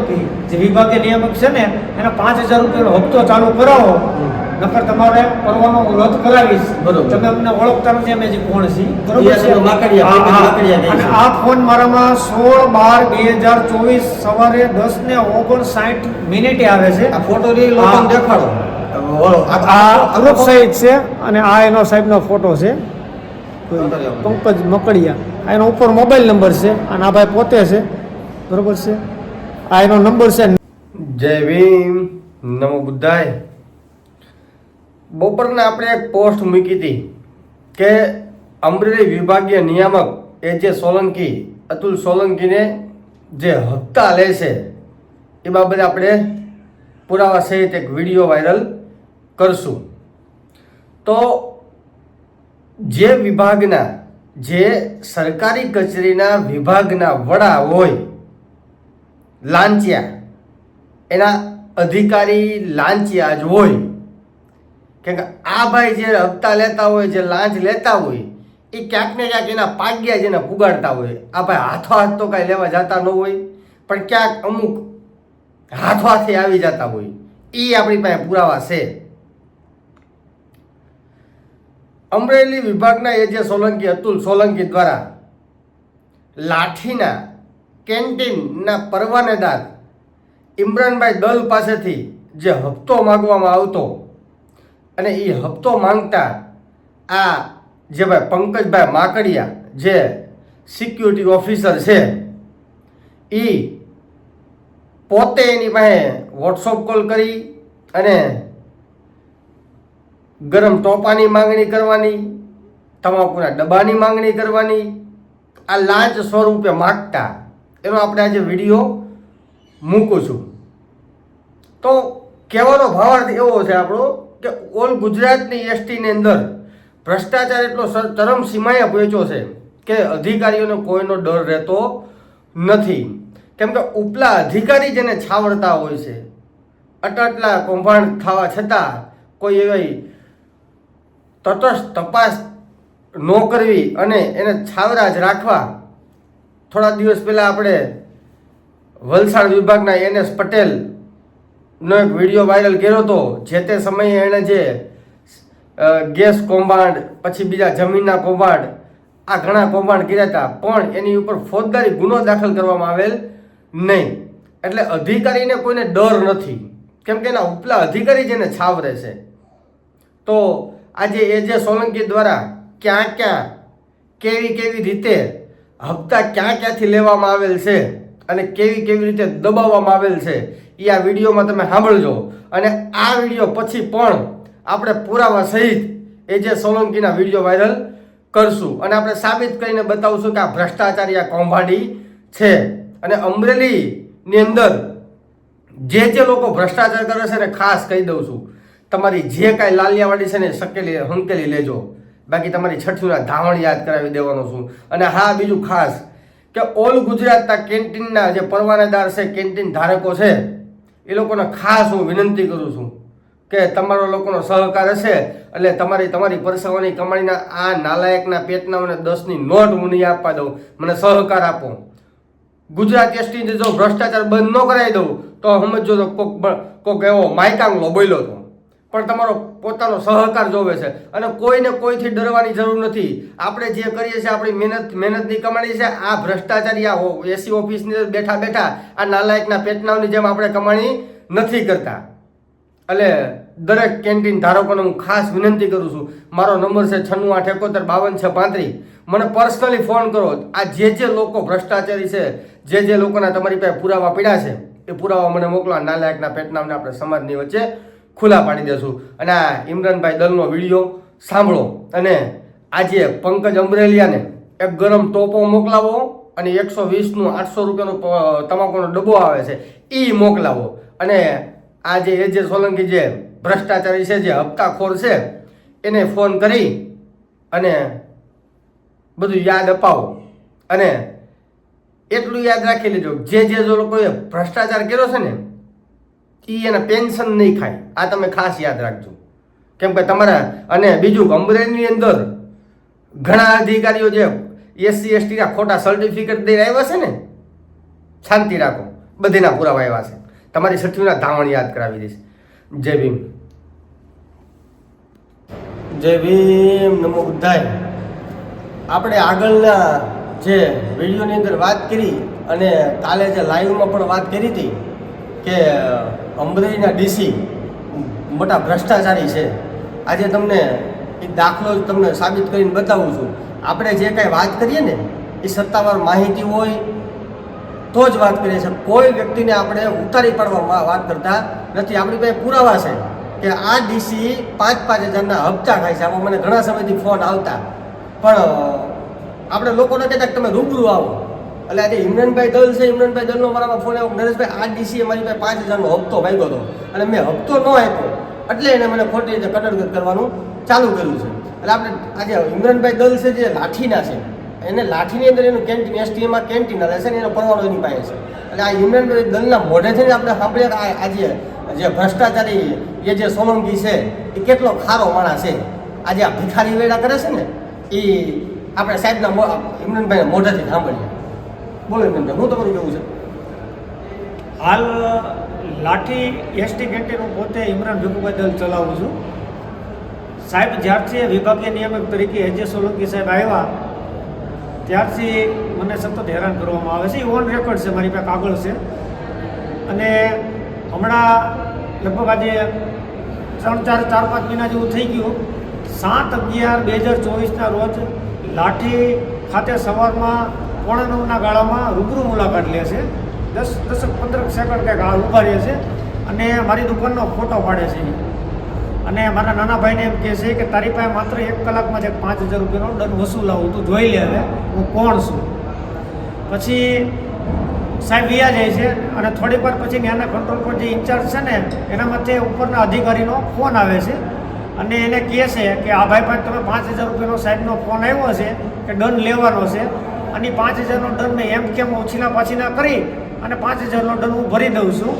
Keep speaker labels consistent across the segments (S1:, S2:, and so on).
S1: જે વિભાગીય નિયામક છે ને એના પાંચ હજાર રૂપિયાનો હપ્તો ચાલુ કરાવો. નકર તમારે પરવાનો રદ કરાવીશ.
S2: બરોબર.
S1: તમે અમને ઓળખતા નથી અમે જે કોણ છીએ. બરોબર છે. આ ફોન મારામાં સોળ બાર બે હજાર ચોવીસ સવારે દસ ને ઓગણસાઠ મિનિટે આવે છે.
S2: આ ફોટો દેખાડો. આ-
S1: સહિત છે અને આ એનો સાહેબનો ફોટો છે. પંકજ મકડિયા. એનો ઉપર મોબાઈલ નંબર છે અને આ ભાઈ પોતે છે. બરોબર છે? આ એનો નંબર છે.
S2: જય ભીમ, નમો બુદ્ધાય. બપોરના આપણે એક પોસ્ટ મૂકી હતી કે અમરેલી વિભાગીય નિયામક એ જે સોલંકી, અતુલ સોલંકીને જે હપ્તા લે છે, એ બાબતે આપણે પુરાવા સહિત એક વીડિયો વાયરલ કરશું. તો જે વિભાગના, જે સરકારી કચેરીના વિભાગના વડા હોય લાંચિયા. એના અધિકારી લાંચિયા જ હોય. કેમ કે આ ભાઈ જે હપ્તા લેતા હોય, જે લાંચ લેતા હોય, એ ક્યાંક ને ક્યાંક એના પાગ્યા જેને પુગાડતા હોય. આ ભાઈ હાથો હાથ તો કાંઈ લેવા જતા ન હોય, પણ ક્યાંક અમુક હાથો હાથે આવી જતા હોય. એ આપણી પાસે પુરાવા છે. અમરેલી વિભાગના એ જે સોલંકી, અતુલ સોલંકી દ્વારા લાઠીના કેન્ટીનના પરવાનેદાર ઇમરાનભાઈ દલ પાસેથી જે હપ્તો માગવામાં આવતો અને એ હપ્તો માંગતા આ જે ભાઈ પંકજભાઈ માકડિયા જે સિક્યુરિટી ઓફિસર છે એ પોતે એની પાસે વોટ્સઅપ કોલ કરી અને ગરમ ટોપાની માંગણી કરવાની, તમાકુના ડબ્બાની માંગણી કરવાની, આ લાંચ સ્વરૂપે માગતા એનો આપણે આજે વીડિયો મૂકું છું તો કહેવાનો ભાવાર્થ એવો છે આપણો કે ઓલ ગુજરાતની એસટીની અંદર ભ્રષ્ટાચાર એટલો ચરમ સીમાએ પહોંચ્યો છે કે અધિકારીઓને કોઈનો ડર રહેતો નથી. કેમ કે ઉપલા અધિકારી જેને છાવરતા હોય છે, અટટલા કૌભાંડ થવા છતાં કોઈ એવી તટસ્થ તપાસ ન કરવી અને એને છાવરા જ રાખવા થોડા દિવસ પહેલાં આપણે વલસાડ વિભાગના એનએસ એસ પટેલનો એક વીડિયો વાયરલ કર્યો હતો, જે તે સમયે એણે જે ગેસ કૌભાંડ, પછી બીજા જમીનના કૌભાંડ, આ ઘણા કૌભાંડ કર્યા હતા, પણ એની ઉપર ફોજદારી ગુનો દાખલ કરવામાં આવેલ નહીં. એટલે અધિકારીને કોઈને ડર નથી. કેમ કે એના ઉપલા અધિકારી જેને છાવરે છે. તો આજે એ જે સોલંકી દ્વારા ક્યાં ક્યાં, કેવી કેવી રીતે હપ્તા ક્યાં ક્યાંથી લેવામાં આવેલ છે અને કેવી કેવી રીતે દબાવવામાં આવેલ છે એ આ વિડીયોમાં તમે સાંભળજો. અને આ વીડિયો પછી પણ આપણે પુરાવા સહિત એ જે સોલંકીના વીડિયો વાયરલ કરશું. અને આપણે સાબિત કરીને બતાવશું કે આ ભ્રષ્ટાચારી આ કૌભાંડી છે. અને અમરેલીની અંદર જે જે લોકો ભ્રષ્ટાચાર કરે છે ને ખાસ કહી દઉં છું. તમારી જે કાંઈ લાલિયાવાડી છે ને શકેલી, હંકેલી લેજો. બાકી તમારી છઠ્ઠીના ધાવણ યાદ કરાવી દેવાનો છું. અને હા, બીજું ખાસ કે ઓલ ગુજરાતના કેન્ટીનના જે પરવાનેદાર છે, કેન્ટીન ધારકો છે, એ લોકોને ખાસ હું વિનંતી કરું છું કે તમારો લોકોનો સહકાર હશે એટલે તમારી તમારી પરસવાની કમાણીના આ નાલાયકના પેટના મને દસની નોટ હું નહીં આપવા દઉં. મને સહકાર આપો. ગુજરાત એસટીને જો ભ્રષ્ટાચાર બંધ ન કરાવી દઉં, તો સમજો તો કોક કોક એવો માયકાંગલો બોલ્યો હતો. પણ તમારો પોતાનો સહકાર જોવે છે. અને કોઈને કોઈથી ડરવાની જરૂર નથી. આપણે જે કરીએ છીએ, આપણી મહેનત, મહેનતની કમાણી છે, આ ભ્રષ્ટાચારી, આ એસી ઓફિસની બેઠા બેઠા, આ નાલાયકના પેટનાવની જેમ આપણે કમાણી નથી કરતા. એટલે દરેક કેન્ટીન ધારકોને હું ખાસ વિનંતી કરું છું. મારો નંબર છે છન્નું આઠ એકોતેર બાવન છ પાંત્રીસ. મને પર્સનલી ફોન કરો. આ જે જે લોકો ભ્રષ્ટાચારી છે, જે જે લોકોના તમારી પાસે પુરાવા પીડા છે, એ પુરાવા મને મોકલો. નાલાયકના પેટનામને આપણે સમાજની વચ્ચે ખુલ્લા પાડી દેશું. અને આ ઇમરાનભાઈ દલનો વીડિયો સાંભળો. અને આજે પંકજ અમરેલિયાને એક ગરમ ટોપો મોકલાવો અને એકસો વીસનું આઠસો રૂપિયાનો તમાકુનો ડબ્બો આવે છે એ મોકલાવો. અને આ જે એ જે સોલંકી જે ભ્રષ્ટાચારી છે, જે હપ્તાખોર છે, એને ફોન કરી અને બધું યાદ અપાવો. અને એટલું યાદ રાખી લેજો. જે જે જો લોકોએ ભ્રષ્ટાચાર કર્યો છે ને એ એને પેન્શન નહીં ખાય. આ તમે ખાસ યાદ રાખજો. કેમ કે તમારા, અને બીજું અમરેલીની અંદર ઘણા અધિકારીઓ જે એસસી એસટીના ખોટા સર્ટિફિકેટ દઈને આવ્યા છે ને, શાંતિ રાખો. બધીના પુરાવા આવ્યા છે. તમારી સઠ્ઠીના ધાવણ યાદ કરાવી દઈશ. જય ભીમ. જય ભીમ, નમો બુદ્ધાય. આપણે આગળના જે વિડીયોની અંદર વાત કરી અને કાલે જે લાઈવમાં પણ વાત કરી હતી કે અમરેલીના ડીસી મોટા ભ્રષ્ટાચારી છે. આજે તમને એ દાખલો જ તમને સાબિત કરીને બતાવું છું. આપણે જે કાંઈ વાત કરીએ ને, એ સત્તાવાર માહિતી હોય તો જ વાત કરીએ છીએ. કોઈ વ્યક્તિને આપણે ઉતારી પાડવા વાત કરતા નથી. આપણી પાસે પુરાવા છે કે આ ડીસી પાંચ પાંચ હજારના હપ્તા ખાય છે. આમાં મને ઘણા સમયથી ફોન આવતા. પણ આપણે લોકોને કહેતા કે તમે રૂબરૂ આવો. એટલે આજે ઇમરાનભાઈ દલ છે, ઇમરાનભાઈ દલનો મારામાં ફોન આવ્યો નરેશભાઈ, આ ડીસીએ મારી પાસે પાંચ હજારનો હપ્તો ભાગ્યો હતો. અને મેં હપ્તો ન આપ્યો. એટલે એને મને ખોટી રીતે કટરગત કરવાનું ચાલુ કર્યું છે. એટલે આપણે આજે ઇમરાનભાઈ દલ છે જે લાઠીના છે. એને લાઠીની અંદર એનું કેન્ટીન, એસટીએમાં કેન્ટીન હલે છે ને એનો પરવાનો એની પાસે છે. એટલે આ ઇમરાનભાઈ દલના મોઢેથી જ આપણે સાંભળીએ કે આજે જે ભ્રષ્ટાચારી, એ જે સોલંકી છે, એ કેટલો ખારો માણસ છે. આજે આ ભિખારી વેડા કરે છે ને એ આપણે સાહેબના ઇમરાનભાઈના મોઢેથી સાંભળીએ. બોલો ઇમરાનભાઈ હું તમારું કેવું છે?
S1: હાલ લાઠી એસટી કેન્ટીન હું પોતે ઇમરાન ભીખુભાઈ દલ ચલાવું છું. સાહેબ, જ્યારથી વિભાગીય નિયામક તરીકે એજે સોલંકી સાહેબ આવ્યા, ત્યારથી મને સતત હેરાન કરવામાં આવે છે. ઓન રેકોર્ડ છે, મારી પાસે કાગળ છે. અને હમણાં લગભગ આજે ત્રણ, ચાર ચાર, પાંચ મહિના જેવું થઈ ગયું. સાત અગિયાર બે હજાર ચોવીસના રોજ લાઠી ખાતે સવારમાં પોણા નવના ગાળામાં રૂબરૂ મુલાકાત લે છે. દસ, દસક પંદર સેકન્ડ કંઈક આ ઊભા રહે છે અને મારી દુકાનનો ફોટો પાડે છે. અને મારા નાના ભાઈને એમ કહે છે કે, તારી પાસે માત્ર એક કલાકમાં જ એક પાંચ હજાર રૂપિયાનો દંડ વસૂલાવું તું જોઈ લે હવે, હું કોણ છું? પછી સાહેબ વ્યા જાય છે અને થોડીક વાર પછી ત્યાંના કંટ્રોલ પર જે ઇન્ચાર્જ છે ને એના માટે ઉપરના અધિકારીનો ફોન આવે છે. અને એને કહે છે કે, આ ભાઈ પાસે તમે પાંચ હજાર રૂપિયાનો સાહેબનો ફોન આવ્યો છે કે દંડ લેવાનો છે. અને પાંચ હજારનો દંડ મેં એમ કેમ ઓછીના પાછીના કરી અને પાંચ હજારનો દંડ હું ભરી દઉં છું.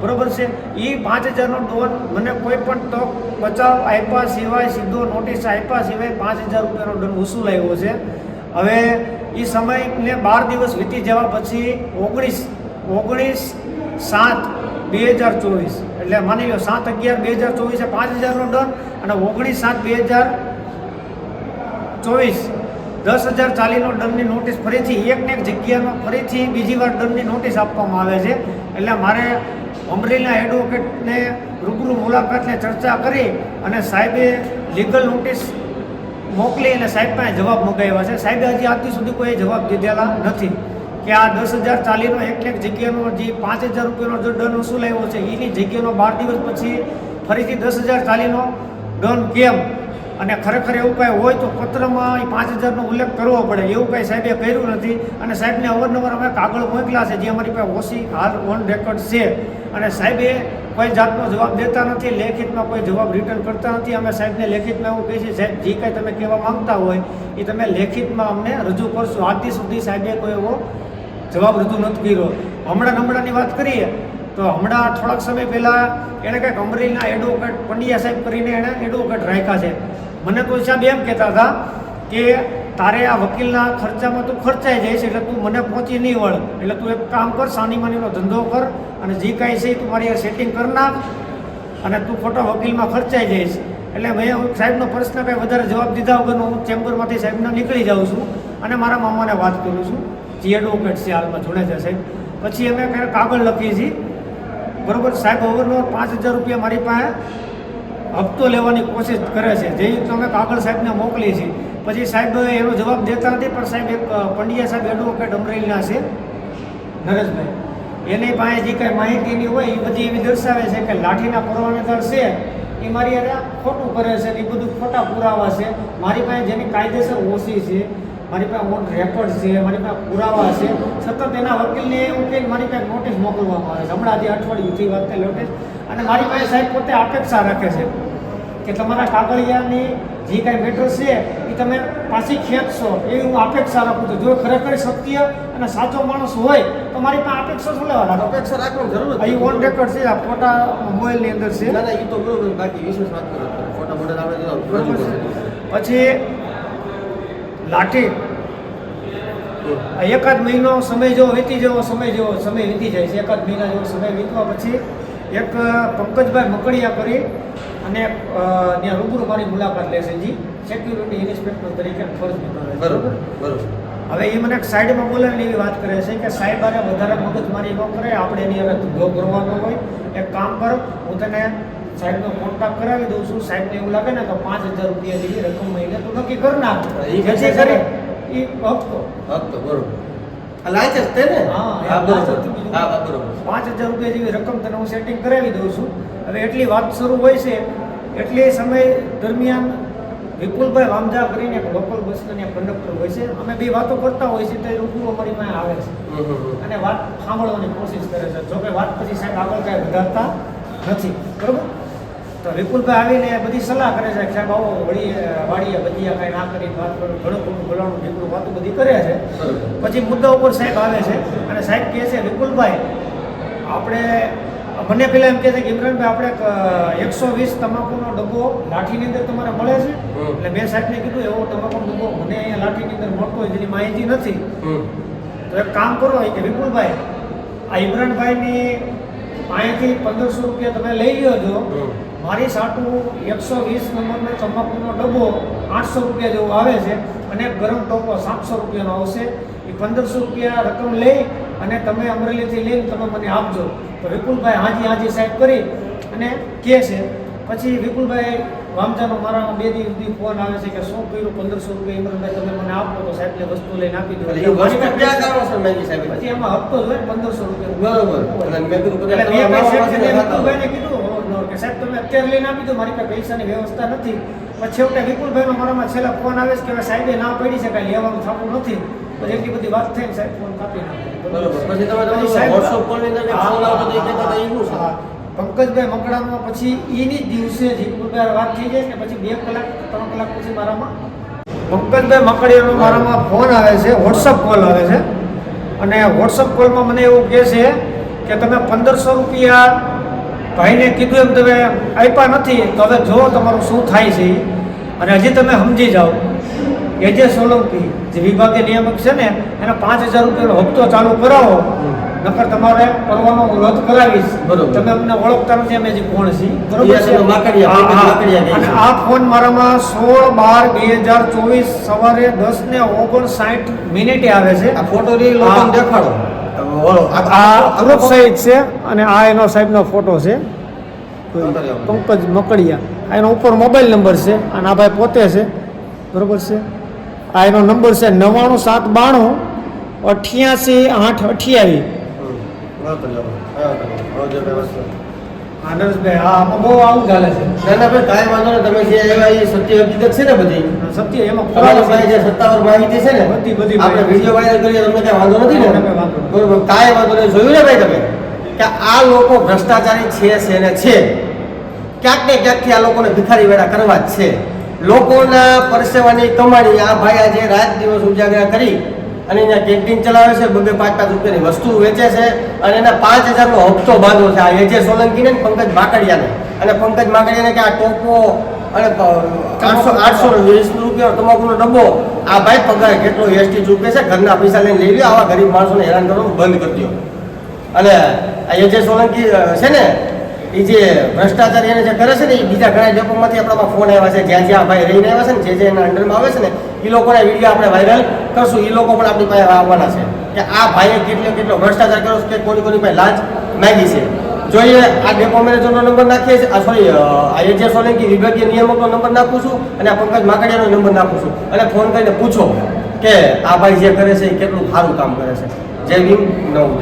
S1: બરોબર છે? એ પાંચ હજારનો ડોન મને કોઈ પણ તક બચાવ આપ્યા સિવાય સીધો નોટિસ આપ્યા સિવાય પાંચ હજાર રૂપિયાનો દંડ લાવ્યો છે. હવે એ સમયને બાર દિવસ વીતી જવા પછી ઓગણીસ ઓગણીસ સાત બે હજાર ચોવીસ, એટલે માની લો સાત અગિયાર બે હજાર ચોવીસે પાંચ હજારનો દંડ અને ઓગણીસ સાત બે હજાર ચોવીસ દસ હજાર ચાલીનો દંડની નોટિસ ફરીથી એક એક જગ્યામાં ફરીથી બીજી વાર દંડની નોટિસ આપવામાં આવે છે. એટલે મારે અમરેલીના એડવોકેટને રૂબરૂ મુલાકાતને ચર્ચા કરી અને સાહેબે લીગલ નોટિસ મોકલી અને સાહેબ પાસે જવાબ મંગાવ્યા છે. સાહેબે હજી આજ સુધી કોઈ જવાબ દીધેલા નથી કે આ દસ હજાર ચાલીનો એક એક જગ્યાનો જે પાંચ હજાર રૂપિયાનો જો દંડ વસૂલાયો છે એની જગ્યાનો બાર દિવસ પછી ફરીથી દસ હજાર ચાલીનો દંડ કેમ? અને ખરેખર એવું કાંઈ હોય તો પત્રમાં એ પાંચ હજારનો ઉલ્લેખ કરવો પડે. એવું કાંઈ સાહેબે કર્યું નથી. અને સાહેબને અવારનવાર અમે કાગળ મોકલ્યા છે જે અમારી પાસે ઓછી હાલ, ઓન રેકોર્ડ છે. અને સાહેબે કોઈ જાતનો જવાબ દેતા નથી, લેખિતમાં કોઈ જવાબ રિટર્ન કરતા નથી. અમે સાહેબને લેખિતમાં એવું કહીએ છીએ, સાહેબ, જે કાંઈ તમે કહેવા માંગતા હોય, એ તમે લેખિતમાં અમને રજૂ કરશો. આજથી સુધી સાહેબે કોઈ એવો જવાબ રજૂ નથી કર્યો. હમણાં હમણાંની વાત કરીએ, તો હમણાં થોડાક સમય પહેલાં એણે કંઈક અમરેલીના એડવોકેટ પંડ્યા સાહેબ કરીને એણે એડવોકેટ રાખ્યા છે. મને તો સાહેબ એમ કહેતા હતા કે તારે આ વકીલના ખર્ચામાં તું ખર્ચાઈ જઈશ એટલે તું મને પહોંચી નહીં વળ. એટલે તું એક કામ કર, સાની માનીનો ધંધો કર અને જે કાંઈ છે એ તું મારી સેટિંગ કર નાખ અને તું ખોટો વકીલમાં ખર્ચાઈ જઈશ. એટલે મેં સાહેબનો પ્રશ્ન કાંઈ વધારે જવાબ દીધા વગરનો હું ચેમ્બરમાંથી સાહેબને નીકળી જાઉં છું અને મારા મામાને વાત કરું છું. જે એડવોકેટ છે હાલમાં જોડે છે સાહેબ. પછી અમે કાગળ લખીએ છીએ. બરોબર સાહેબ ઓવરનો પાંચ હજાર રૂપિયા મારી પાસે હપ્તો લેવાની કોશિશ કરે છે. જે તમે કાગળ સાહેબને મોકલી છે પછી સાહેબ એનો જવાબ દેતા નથી, પણ સાહેબ એક પંડ્યા સાહેબ એડવોકેટ અમરેલીના છે, નરેશભાઈ. એની પાસે જે કાંઈ માહિતીની હોય, એ બધી એવી દર્શાવે છે કે લાઠીના પરવાનેદાર છે, એ મારી હારે ખોટું કરે છે ને એ બધું ખોટા પુરાવા છે. મારી પાસે જેની કાયદેસર ઓછી છે મારી પાસે મોટ રેકોર્ડ છે મારી પાસે પુરાવા છે. સતત એના વકીલને એવું કહીને મારી પાસે નોટિસ મોકલવામાં આવે છે. હમણાં જે અઠવાડિયુંથી વાત નોટિસ અને મારી પાસે સાહેબ પોતે અપેક્ષા રાખે છે કે તમારા કાગળિયાની જે કાંઈ મેટર છે એ તમે પાછી ખેંચશો. એવી હું અપેક્ષા રાખું છું. જો ખરેખર સત્ય અને સાચો માણસ હોય તો મારી પાસે અપેક્ષા શું લેવા
S2: અપેક્ષા રાખવાની જરૂર
S1: અહીં ઓન રેકોર્ડ છે આ ફોટા મોબાઈલની અંદર છે.
S2: ના ના એ તો બરોબર બાકી વિશેષ વાત કરો. ફોટા મોટા આપણે
S1: પછી લાઠી. એકાદ મહિનો સમય જેવો વીતી જેવો સમય જેવો સમય વીતી જાય છે. એકાદ મહિના જેવો સમય વીતવા પછી એક પંકજભાઈ મકડિયા કરી અને ત્યાં રૂબરૂ મારી મુલાકાત લેશે જી. સેક્યુરિટી ઇન્સ્પેક્ટર તરીકે ફરજ નિભાવે
S2: બરોબર બરોબર.
S1: હવે એ મને એક સાઈડમાં બોલાવીને એવી વાત કરે છે કે સાહેબ આને વધારે મગજમારી ન કરે. આપણે એની હવે ધંધો કરવાનો હોય. એક કામ કર હું તને સાહેબનો કોન્ટેક્ટ કરાવી દઉં છું. સાહેબને એવું લાગે ને તો પાંચ હજાર રૂપિયા જેવી રકમ મહિને તો નક્કી કરી નાખ. એ
S2: જે
S1: કરે એ હપ્તો
S2: હપ્તો બરોબર. આ છે તે ને?
S1: હા,
S2: બરોબર. હા હા, બરોબર.
S1: પાંચ હજાર રૂપિયા જેવી રકમ તને હું સેટિંગ કરાવી દઉં છું. હવે એટલી વાત શરૂ હોય છે. એટલી સમય દરમિયાન વિપુલભાઈ વામજા કરીને એક લોકલ બસ ત્યાં કંડક્ટર હોય છે. અમે બે વાતો કરતા હોય છે તો એ રૂબરૂ અમારી પાસે આવે છે. અને વાત સાંભળવાની કોશિશ કરે છે. જોકે વાત પછી સાહેબ આગળ કાંઈ વધારતા નથી. બરોબર? તો વિપુલભાઈ આવીને બધી સલાહ કરે છે સાહેબ આવો વળી વાળીએ બધી કાંઈ ના કરી વાત કરું ઘણું ખોટું બોલાવાનું વિપુલ વાતું બધી કરે છે. પછી મુદ્દા ઉપર સાહેબ આવે છે અને સાહેબ કહે છે વિપુલભાઈ આપણે મને પેલા એમ કહે છે કે ઇમરાનભાઈ આપણે એકસો વીસ તમાકુનો ડબ્બો લાઠીની અંદર તમારે મળે છે? એટલે મેં સાહેબને કીધું એવો તમાકુનો ડબ્બો મને અહીંયા લાઠીની અંદર મળતો હોય જેની માહિતી નથી. તો એક કામ કરો કે વિપુલભાઈ આ ઇમરાનભાઈની અહીંયાથી પંદરસો રૂપિયા તમે લઈ લ્યો છો. મારી સાટું એકસો વીસ નંબરનો તમાકુનો ડબ્બો આઠસો રૂપિયા જેવો આવે છે અને ગરમ ટોપો સાતસો રૂપિયાનો આવશે. એ પંદરસો રૂપિયા રકમ લઈ અને તમે અમરેલીથી લઈને તમે મને આપજો. તો વિપુલભાઈ હાજી હાજી સાહેબ કરી અને કહે છે પછી વિપુલભાઈ વામજાનો મારામાં બે દિવસ સુધી ફોન આવે છે કે શું કર્યું? પંદરસો રૂપિયા ઇમરાનભાઈ તમે મને આપો તો સાહેબને વસ્તુ લઈને આપી દો પછી એમાં હપ્તો જોઈએ પંદરસો રૂપિયા
S2: બરોબર. મેં કીધું
S1: કે સાહેબ તમે અત્યારે લઈને આપી દો મારી પાસે પૈસાની વ્યવસ્થા નથી. પછી છેવટે વિપુલભાઈનો મારામાં છેલ્લા ફોન આવે છે કે સાહેબે ના પડી શકાય લેવાનું થતું નથી. પછી એટલી બધી વાત થઈને સાહેબ ફોન કાપી. પંકજભાઈ મકડામાં પછી એની જ દિવસે જ વિપુલભાઈ વાત થઈ જાય કે પછી બે કલાક ત્રણ કલાક પછી મારામાં પંકજભાઈ મકડીયાનો મારામાં ફોન આવે છે વોટ્સઅપ કોલ આવે છે. અને વોટ્સઅપ કોલમાં મને એવું કહે છે કે તમે પંદરસો રૂપિયા ભાઈને કીધું એમ તમે આપ્યા નથી તો હવે જો તમારું શું થાય છે અને હજી તમે સમજી જાઓ એ જે સોલંકી જે વિભાગીય નિયામક છે ને એને પાંચ હજાર રૂપિયાનો હપ્તો ચાલુ કરાવો નકર તમારે કરવાનો રદ કરાવીશ.
S2: બરોબર.
S1: તમે અમને ઓળખતા નથી અમે હજી કોણ છીએ.
S2: બરોબર કહે
S1: અને
S2: છે.
S1: આ ફોન મારામાં સોળ બાર બે હજાર ચોવીસ સવારે દસ ને ઓગણસાઠ મિનિટે આવે છે.
S2: આ ફોટો દેખાડો. આ-
S1: આ ગ્રુપ સહિત છે અને આ એનો સાહેબનો ફોટો છે. પંકજ મકડિયા. આ એનો ઉપર મોબાઈલ નંબર છે અને આ ભાઈ પોતે છે. બરોબર છે? આ એનો નંબર છે નવ્વાણું સાત બાણું અઠ્યાસી આઠ અઠ્યાવીસ આનંદભાઈ હા બહુ આવું ચાલે છે.
S2: ના ના ભાઈ કાંઈ વાંધો નહીં તમે જે એવા એ સત્ય હકીકત છે ને બધી?
S1: સત્ય એમાં
S2: તમારી પાસે જે સત્તાવાર માહિતી છે ને
S1: બધી બધી
S2: આપણે વીડિયો વાયરલ કરીએ તમને કાંઈ વાંધો નથી ને
S1: વાંધો.
S2: કાંઈ વાંધો નહીં. જોયું ને ભાઈ તમે? કે આ લોકો ભ્રષ્ટાચારી છે છે ને છે. ક્યાંક ને ક્યાંકથી આ લોકોને ભિખારી વેળા કરવા જ છે. લોકોના પરસેવાની કમાણી આ ભાઈ આજે રાત દિવસ ઉજાગરા કરી અને એના કેન્ટીન ચલાવે છે, બબે પાંચ પાંચ રૂપિયાની વસ્તુ વેચે છે અને એના પાંચ હજારનો હપ્તો બાંધો છે. આ એજે સોલંકીને પંકજ માકડિયાને. અને પંકજ માકડિયાને કે આ ટોપો અને આઠસો આઠસો વીસ રૂપિયા તમાકુનો ડબ્બો આ ભાઈ પગાર કેટલો એસટી ચૂકે છે? ઘરના પૈસા લઈને લઈ લ્યો, આવા ગરીબ માણસોને હેરાન કરવાનું બંધ કરી દો અને આ એજે સોલંકી છે ને એ જે ભ્રષ્ટાચાર એને જે કરે છે ને એ બીજા ઘણા લોકોમાંથી આપણામાં ફોન આવ્યા છે. જ્યાં જ્યાં ભાઈ રહીને આવ્યા છે ને, જે જે એના અંડરમાં આવે છે ને એ લોકોના વીડિયો આપણે વાયરલ કરશું. એ લોકો પણ આપણી પાસે આવવાના છે. કે આ ભાઈએ કેટલો કેટલો ભ્રષ્ટાચાર કર્યો છે કે કોની કોની પાસે લાંચ માગી છે? જોઈએ આ ડેપો મેનેજરનો નંબર નાખીએ છીએ, આ સોરી આ એજે સોલંકી વિભાગીય નિયામકનો નંબર નાખું છું અને આ પંકજ માકડિયાનો નંબર નાખું છું. અને ફોન કરીને પૂછો કે આ ભાઈ જે કરે છે એ કેટલું સારું કામ કરે છે. જય ભીમ, નવું